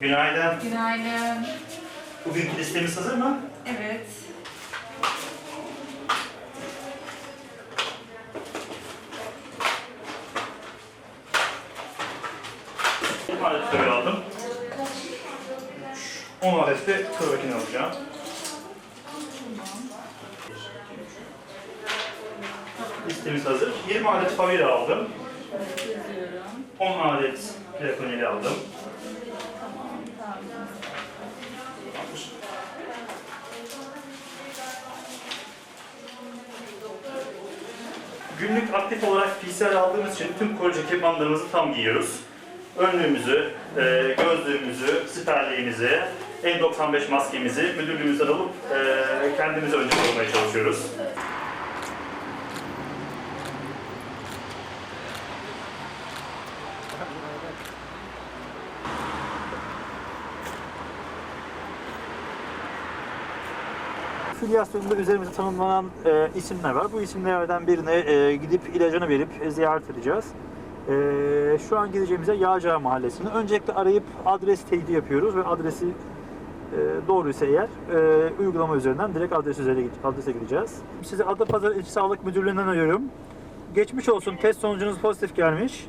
Günaydın. Günaydın. Bugünkü listemiz hazır mı? Evet. Bir adet köy aldım. 10 adet de krovakin alacağım. Listemiz hazır. 20 adet favela aldım. Yazıyorum. 10 adet plakoneli aldım. Günlük aktif olarak PCR aldığımız için tüm koruyucu ekipmanlarımızı tam giyiyoruz. Önlüğümüzü, e, gözlüğümüzü, siperliğimizi, N95 maskemizi müdürlüğümüzden alıp e, kendimizi önce korumaya çalışıyoruz. Filyasyonunda üzerimize tanımlanan e, isimler var. Bu isimlerden birine e, gidip ilacını verip e, ziyaret edeceğiz. E, şu an gideceğimiz yer Yağcılar Mahallesi'nde. Öncelikle arayıp adres teyidi yapıyoruz ve adresi e, doğruysa eğer e, uygulama üzerinden direkt adres üzerine adrese gideceğiz. Size Adapazarı İl Sağlık Müdürlüğü'nden arıyorum. Geçmiş olsun. Test sonucunuz pozitif gelmiş.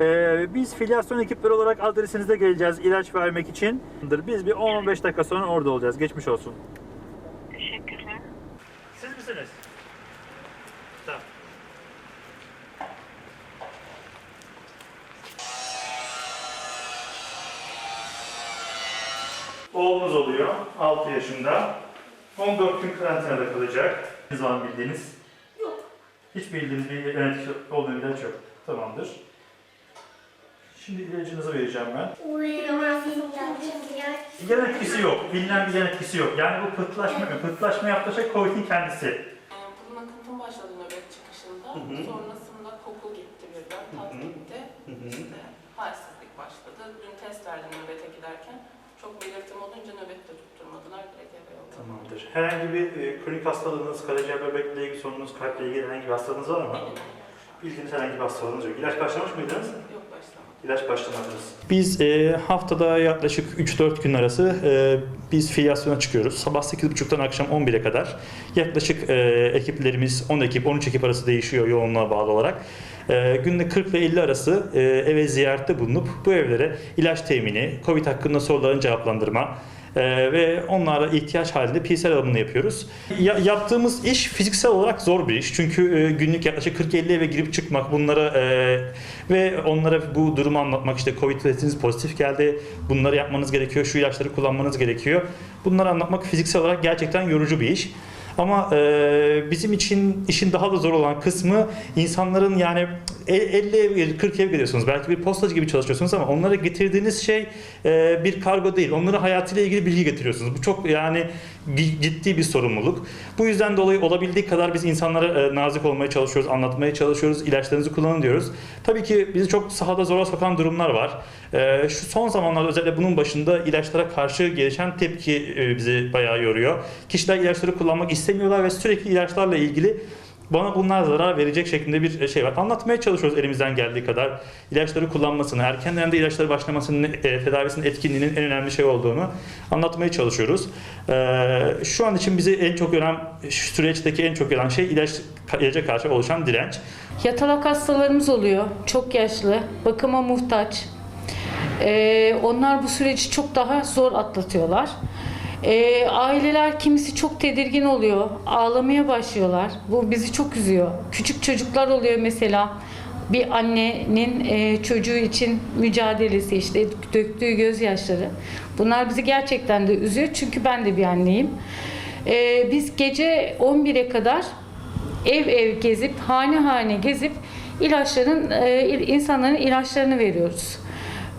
Ee, biz filyasyon ekipleri olarak adresinize geleceğiz ilaç vermek için. Biz bir 10-15 dakika sonra orada olacağız. Geçmiş olsun. Teşekkürler. Siz misiniz? Tamam. Oğlunuz oluyor. 6 yaşında. 14 gün karantinada kalacak. Ne zaman bildiğiniz? Yok. Hiç bildiğiniz bir yönetici olmayan ilaç yok. Tamamdır. Şimdi ilacınızı vereceğim ben. Yan etkisi yok. Bilinen bir yan etkisi yok. Yani bu pıhtılaşma, pıhtılaşma yaptığı şey COVID'in kendisi. Bunun akıntım başladı nöbet çıkışında. Hı hı. Sonrasında koku gitti birden, tat hı. gitti. Hı hı. İşte halsizlik başladı. Dün test verdim nöbete giderken. Çok belirtim olunca nöbette tutturmadılar. Direkt eve yolladılar. Tamamdır. Herhangi bir e, kronik hastalığınız, karaciğer böbrekle ilgili sorununuz, kalple ilgili herhangi bir hastalığınız var mı? Bildiğiniz herhangi bir hastalığınız yok. İlaç başlamış mıydınız? İlaç başlamadınız. Biz e, haftada yaklaşık 3-4 gün arası e, biz filyasyona çıkıyoruz. Sabah 8.30'dan akşam 11'e kadar. Yaklaşık e, ekiplerimiz 10 ekip, 13 ekip arası değişiyor yoğunluğa bağlı olarak. E, günde 40 ile 50 arası e, eve ziyarette bulunup bu evlere ilaç temini, COVID hakkında soruların cevaplandırma, ee, ve onlara ihtiyaç halinde PCR alımını yapıyoruz. Ya- yaptığımız iş fiziksel olarak zor bir iş. Çünkü e, günlük yaklaşık 40-50 eve girip çıkmak bunlara e, ve onlara bu durumu anlatmak işte Covid testiniz pozitif geldi. Bunları yapmanız gerekiyor. Şu ilaçları kullanmanız gerekiyor. Bunları anlatmak fiziksel olarak gerçekten yorucu bir iş. Ama e, bizim için işin daha da zor olan kısmı insanların yani e- 50 ev, 40 ev gidiyorsunuz. Belki bir postacı gibi çalışıyorsunuz ama onlara getirdiğiniz şey e, bir kargo değil. Onlara hayatıyla ilgili bilgi getiriyorsunuz. Bu çok yani ciddi bir sorumluluk. Bu yüzden dolayı olabildiği kadar biz insanlara e, nazik olmaya çalışıyoruz, anlatmaya çalışıyoruz, ilaçlarınızı kullanın diyoruz. Tabii ki bizi çok sahada zora sokan durumlar var. E, şu son zamanlarda özellikle bunun başında ilaçlara karşı gelişen tepki e, bizi bayağı yoruyor. Kişiler ilaçları kullanmak istemiyorlar ve sürekli ilaçlarla ilgili bana bunlar zarar verecek şeklinde bir şey var. Anlatmaya çalışıyoruz elimizden geldiği kadar. İlaçları kullanmasını, erken dönemde ilaçları başlamasının, e, tedavisinin etkinliğinin en önemli şey olduğunu anlatmaya çalışıyoruz. Ee, şu an için bizi en çok yoran, süreçteki en çok yoran şey ilaç, ilaca karşı oluşan direnç. Yatalak hastalarımız oluyor. Çok yaşlı, bakıma muhtaç. Ee, onlar bu süreci çok daha zor atlatıyorlar. Ee, aileler kimisi çok tedirgin oluyor. Ağlamaya başlıyorlar. Bu bizi çok üzüyor. Küçük çocuklar oluyor mesela. Bir annenin e, çocuğu için mücadelesi işte döktüğü gözyaşları. Bunlar bizi gerçekten de üzüyor. Çünkü ben de bir anneyim. Ee, biz gece 11'e kadar ev ev gezip hane hane gezip ilaçların e, insanların ilaçlarını veriyoruz.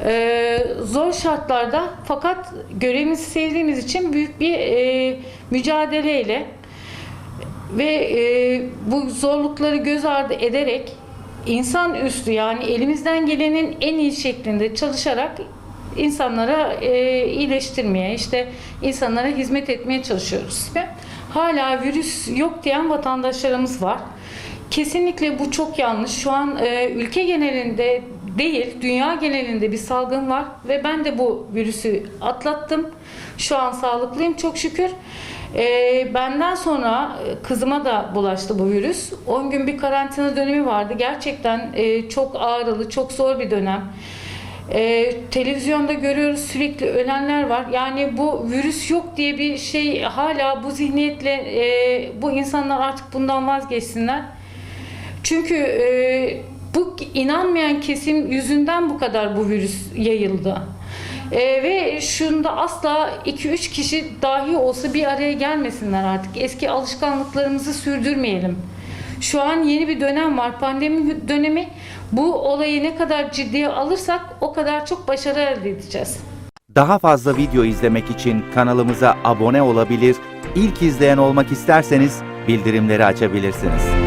E, zor şartlarda fakat görevimizi sevdiğimiz için büyük bir e, mücadeleyle ve e, bu zorlukları göz ardı ederek insan üstü yani elimizden gelenin en iyi şeklinde çalışarak insanlara e, iyileştirmeye işte insanlara hizmet etmeye çalışıyoruz. Ve hala virüs yok diyen vatandaşlarımız var. Kesinlikle bu çok yanlış. Şu an e, ülke genelinde değil. Dünya genelinde bir salgın var ve ben de bu virüsü atlattım. Şu an sağlıklıyım çok şükür. Ee, benden sonra e, kızıma da bulaştı bu virüs. 10 gün bir karantina dönemi vardı. Gerçekten e, çok ağrılı, çok zor bir dönem. Ee, televizyonda görüyoruz sürekli ölenler var. Yani bu virüs yok diye bir şey hala bu zihniyetle e, bu insanlar artık bundan vazgeçsinler. Çünkü e, bu inanmayan kesim yüzünden bu kadar bu virüs yayıldı. E, ve şunda asla 2-3 kişi dahi olsa bir araya gelmesinler artık. Eski alışkanlıklarımızı sürdürmeyelim. Şu an yeni bir dönem var. Pandemi dönemi. Bu olayı ne kadar ciddiye alırsak o kadar çok başarı elde edeceğiz. Daha fazla video izlemek için kanalımıza abone olabilir, ilk izleyen olmak isterseniz bildirimleri açabilirsiniz.